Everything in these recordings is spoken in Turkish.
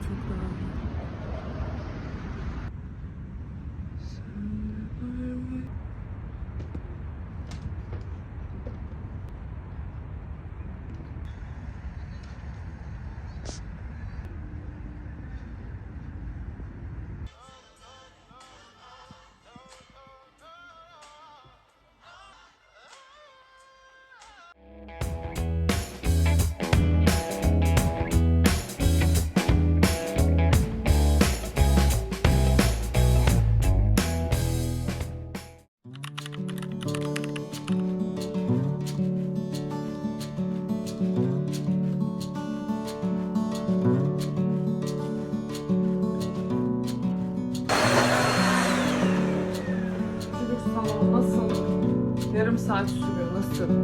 좋더라고요. Nasıl?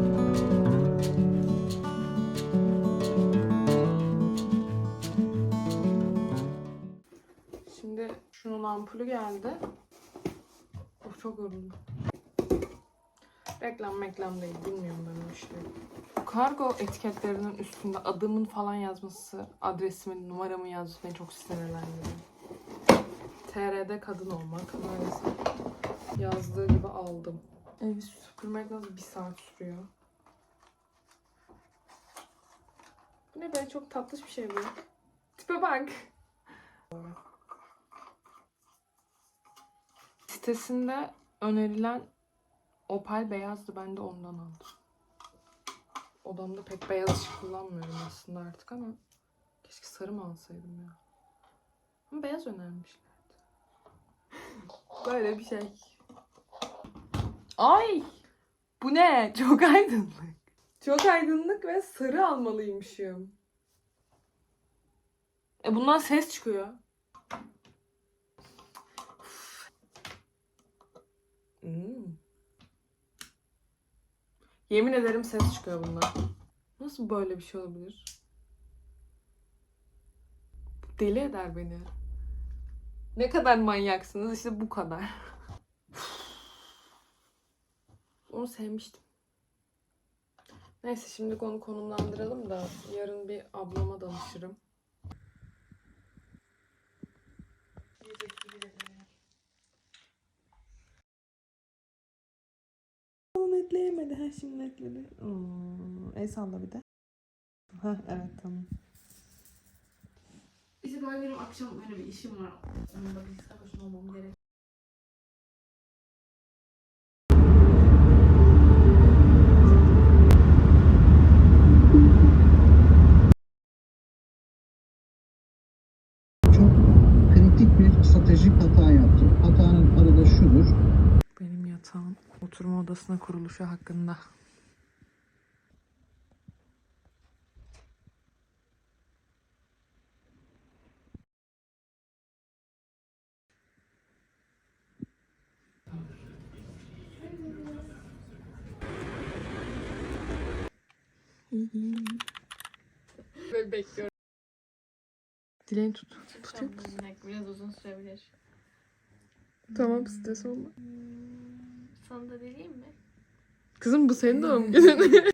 Şimdi şunun ampulü geldi. Of çok yoruldum. Reklam meklam değil. Bilmiyorum ben o işleri. Kargo etiketlerinin üstünde adımın falan yazması, adresimin, numaramı yazması beni çok sinirlendiriyor. TR'de kadın olmak maalesef yazdığı gibi aldım. Evi süpürmek nasıl bir saat sürüyor? Bu ne be çok tatlış bir şey bu. Tipe bak. Sitesinde önerilen opal beyazdı. Ben de ondan aldım. Odamda pek beyaz ışık kullanmıyorum aslında artık ama keşke sarı mı alsaydım ya. Ama beyaz önermişlerdi. Böyle bir şey. Ay! Bu ne? Çok aydınlık. Çok aydınlık ve sarı almalıymışım. E bundan ses çıkıyor. Hmm. Yemin ederim ses çıkıyor bundan. Nasıl böyle bir şey olabilir? Deli eder beni. Ne kadar manyaksınız işte bu kadar. Onu sevmiştim. Neyse şimdi onu konumlandıralım da yarın bir ablama danışırım. Onu netleyemedi. Ha şimdi netledi. Hmm, el salla bir de. Ha evet tamam. İşte böyle benim akşam böyle bir işim var. Onun da bilgisayar başında olmam gerek. Odasına kuruluşu hakkında. Böyle bekliyorum. Dileğini tut. Tutuyor musun? Biraz uzun sürebilir. Tamam stres olma. Sana da vereyim mi? Kızım bu senin doğum günün.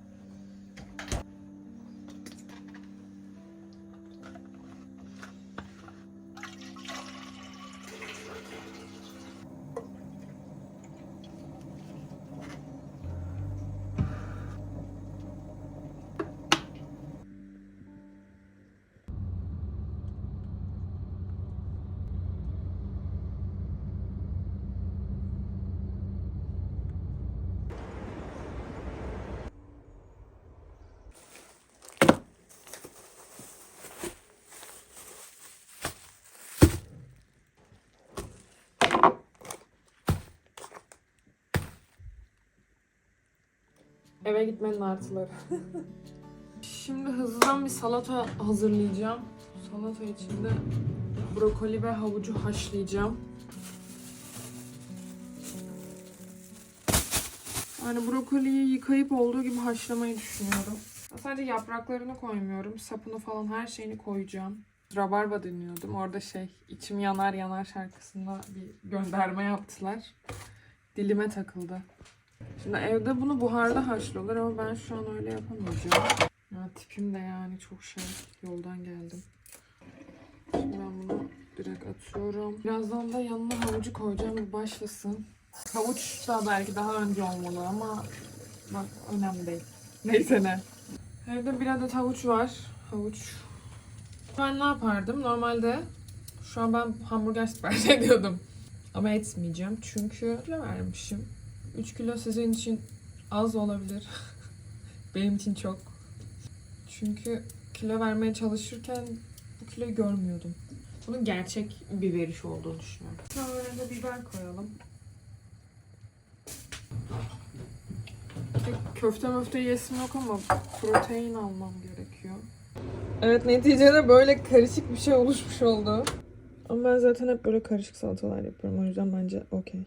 Eve gitmenin artıları. Şimdi hızlıdan bir salata hazırlayacağım. Salata içinde brokoli ve havucu haşlayacağım. Yani brokoliyi yıkayıp olduğu gibi haşlamayı düşünüyorum. Sadece yapraklarını koymuyorum. Sapını falan her şeyini koyacağım. Rabarba dinliyordum. Orada şey içim yanar yanar şarkısında bir gönderme yaptılar. Dilime takıldı. Şimdi evde bunu buharda haşlıyorlar ama ben şu an öyle yapamayacağım. Ya tipim de yani çok şey yoldan geldim. Şimdi ben bunu direkt atıyorum. Birazdan da yanına havucu koyacağım. Bir başlasın. Havuç da belki daha önce olmalı ama bak önemli değil. Neyse ne. Evde bir adet havuç var. Havuç. Ben ne yapardım? Normalde şu an ben hamburger sipariş ediyordum. Ama etmeyeceğim çünkü kilo vermişim. 3 kilo sizin için az olabilir. Benim için çok. Çünkü kilo vermeye çalışırken bu kiloyu görmüyordum. Bunun gerçek bir veriş olduğunu düşünüyorum. De biber koyalım. Köfte möfte yesim yok ama protein almam gerekiyor. Evet neticede böyle karışık bir şey oluşmuş oldu. Ama ben zaten hep böyle karışık salatalar yapıyorum. O yüzden bence okey.